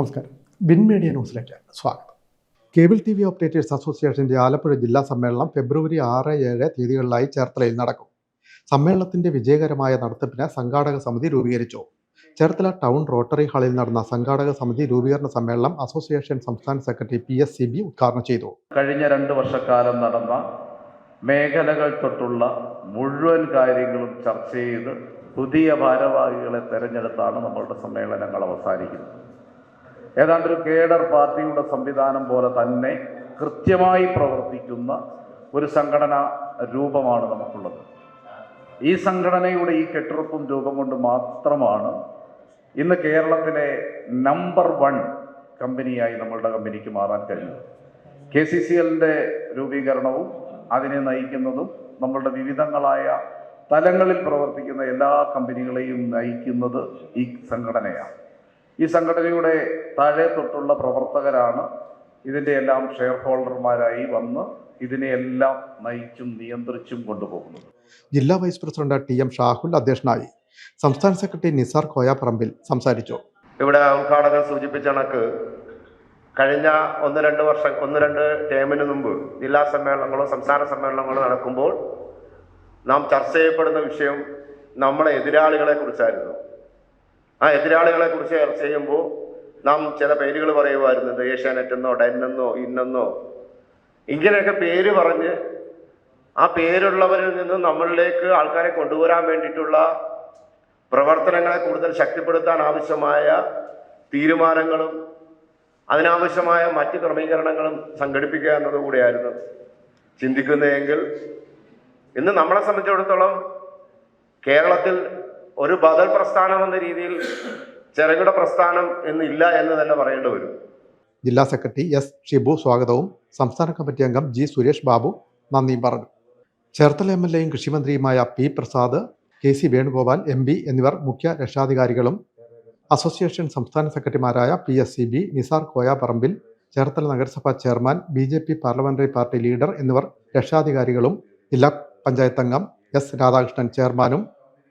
നമസ്കാരം. Bin media ന്യൂസിലേക്ക് സ്വാഗതം. കേബിൾ ടി വി ഓപ്പറേറ്റേഴ്സ് അസോസിയേഷന്റെ ആലപ്പുഴ ജില്ലാ സമ്മേളനം ഫെബ്രുവരി ആറ് ഏഴ് തീയതികളിലായി ചേർത്തലയിൽ നടക്കും. സമ്മേളനത്തിന്റെ വിജയകരമായ നടത്തിപ്പിന് സംഘാടക സമിതി രൂപീകരിച്ചു. ചേർത്തല ടൗൺ റോട്ടറി ഹാളിൽ നടന്ന സംഘാടക സമിതി രൂപീകരണ സമ്മേളനം അസോസിയേഷൻ സംസ്ഥാന secretary P S C B ഉദ്ഘാടനം ചെയ്തു. കഴിഞ്ഞ രണ്ട് വർഷക്കാലം നടന്ന മേഖലകൾ തൊട്ടുള്ള മുഴുവൻ കാര്യങ്ങളും ചർച്ച ചെയ്ത് പുതിയ ഭാരവാഹികളെ തെരഞ്ഞെടുത്താണ് നമ്മളുടെ സമ്മേളനങ്ങൾ അവസാനിക്കുന്നത്. ഏതാണ്ട് ഒരു കേഡർ പാർട്ടിയുടെ സംവിധാനം പോലെ തന്നെ കൃത്യമായി പ്രവർത്തിക്കുന്ന ഒരു സംഘടന രൂപമാണ് നമുക്കുള്ളത്. ഈ സംഘടനയുടെ ഈ കെട്ടുറപ്പും രൂപം കൊണ്ട് മാത്രമാണ് ഇന്ന് കേരളത്തിലെ നമ്പർ വൺ കമ്പനിയായി നമ്മളുടെ കമ്പനിക്ക് മാറാൻ കഴിഞ്ഞത്. കെ സി സി എല്ലിന്റെ രൂപീകരണവും അതിനെ നയിക്കുന്നതും നമ്മളുടെ വിവിധങ്ങളായ തലങ്ങളിൽ പ്രവർത്തിക്കുന്ന എല്ലാ കമ്പനികളെയും നയിക്കുന്നത് ഈ സംഘടനയാണ്. ഈ സംഘടനയുടെ താഴെ തൊട്ടുള്ള പ്രവർത്തകരാണ്. ഇതിന്റെ എല്ലാം ഷെയർ ഹോൾഡർമാരായി വന്ന് ഇതിനെയെല്ലാം നയിച്ചും നിയന്ത്രിച്ചും കൊണ്ടുപോകുന്നത്. ജില്ലാ vice president T M Shahul അധ്യക്ഷനായി സംസ്ഥാന സെക്രട്ടറി നിസാർ കോയാപ്പറമ്പിൽ സംസാരിച്ചു. ഇവിടെ ഉദ്ഘാടകൻ സൂചിപ്പിച്ച കണക്ക് കഴിഞ്ഞ ഒന്ന് രണ്ട് വർഷം ഒന്ന് രണ്ട് ടേമിന് മുമ്പ് ജില്ലാ സമ്മേളനങ്ങളും സംസ്ഥാന സമ്മേളനങ്ങളും നടക്കുമ്പോൾ നാം ചർച്ച ചെയ്യപ്പെടുന്ന വിഷയം നമ്മളെ എതിരാളികളെ കുറിച്ചായിരുന്നു. ആ എതിരാളികളെ കുറിച്ച് ചർച്ച ചെയ്യുമ്പോൾ നാം ചില പേരുകൾ പറയുമായിരുന്നു ഏഷ്യാനെറ്റ് ഡെന്നെന്നോ ഇന്നെന്നോ ഇങ്ങനെയൊക്കെ പേര് പറഞ്ഞ് ആ പേരുള്ളവരിൽ നിന്ന് നമ്മളിലേക്ക് ആൾക്കാരെ കൊണ്ടുവരാൻ വേണ്ടിയിട്ടുള്ള പ്രവർത്തനങ്ങളെ കൂടുതൽ ശക്തിപ്പെടുത്താൻ ആവശ്യമായ തീരുമാനങ്ങളും അതിനാവശ്യമായ മറ്റ് ക്രമീകരണങ്ങളും സംഘടിപ്പിക്കുക എന്നതുകൂടിയായിരുന്നു. ചിന്തിക്കുന്നതെങ്കിൽ ഇന്ന് നമ്മളെ സംബന്ധിച്ചിടത്തോളം കേരളത്തിൽ ഒരു ബദൽ പ്രസ്ഥാനം എന്ന രീതിയിൽ ചെറുകിട പ്രസ്ഥാനം എന്നില്ല എന്ന് തന്നെ പറയേണ്ടി വരും. ജില്ലാ സെക്രട്ടറി എസ് ഷിബു സ്വാഗതവും സംസ്ഥാന കമ്മിറ്റി അംഗം ജി സുരേഷ് ബാബു നന്ദിയും പറഞ്ഞു. ചേർത്തല എം എൽ എയും കൃഷിമന്ത്രിയുമായ P Prasad K C Venugopal M P എന്നിവർ മുഖ്യ രക്ഷാധികാരികളും അസോസിയേഷൻ സംസ്ഥാന സെക്രട്ടറിമാരായ P S C B Nisar Koyaparambil Cherthala നഗരസഭാ chairman B J P parliamentary party leader എന്നിവർ രക്ഷാധികാരികളും ജില്ലാ പഞ്ചായത്ത് അംഗം എസ് രാധാകൃഷ്ണൻ ചെയർമാനും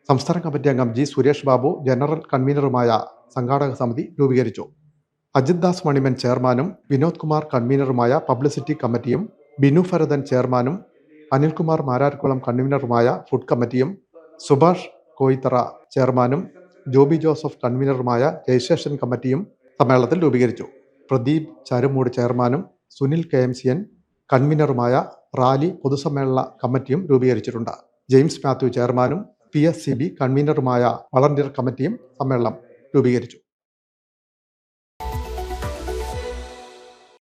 സംസ്ഥാന കമ്മിറ്റി അംഗം ജി സുരേഷ് ബാബു ജനറൽ കൺവീനറുമായ സംഘാടക സമിതി രൂപീകരിച്ചു. അജിത് ദാസ് മണിമൻ ചെയർമാനും വിനോദ് കുമാർ കൺവീനറുമായ പബ്ലിസിറ്റി കമ്മിറ്റിയും ബിനു ഭരതൻ ചെയർമാനും അനിൽകുമാർ മാരാർക്കുളം കൺവീനറുമായ ഫുഡ് കമ്മിറ്റിയും സുഭാഷ് കോയിത്തറ ചെയർമാനും ജോബി ജോസഫ് കൺവീനറുമായ രജിസ്ട്രേഷൻ കമ്മിറ്റിയും സമ്മേളനത്തിൽ രൂപീകരിച്ചു. പ്രദീപ് ചാരുമൂട് ചെയർമാനും Sunil K M C N കൺവീനറുമായ rally പൊതുസമ്മേളന കമ്മിറ്റിയും രൂപീകരിച്ചിട്ടുണ്ട്. ജെയിംസ് മാത്യു ചെയർമാനും പി എസ് സി ബി കൺവീനറുമായ വളണ്ടിയർ കമ്മിറ്റിയും സമ്മേളനം രൂപീകരിച്ചു.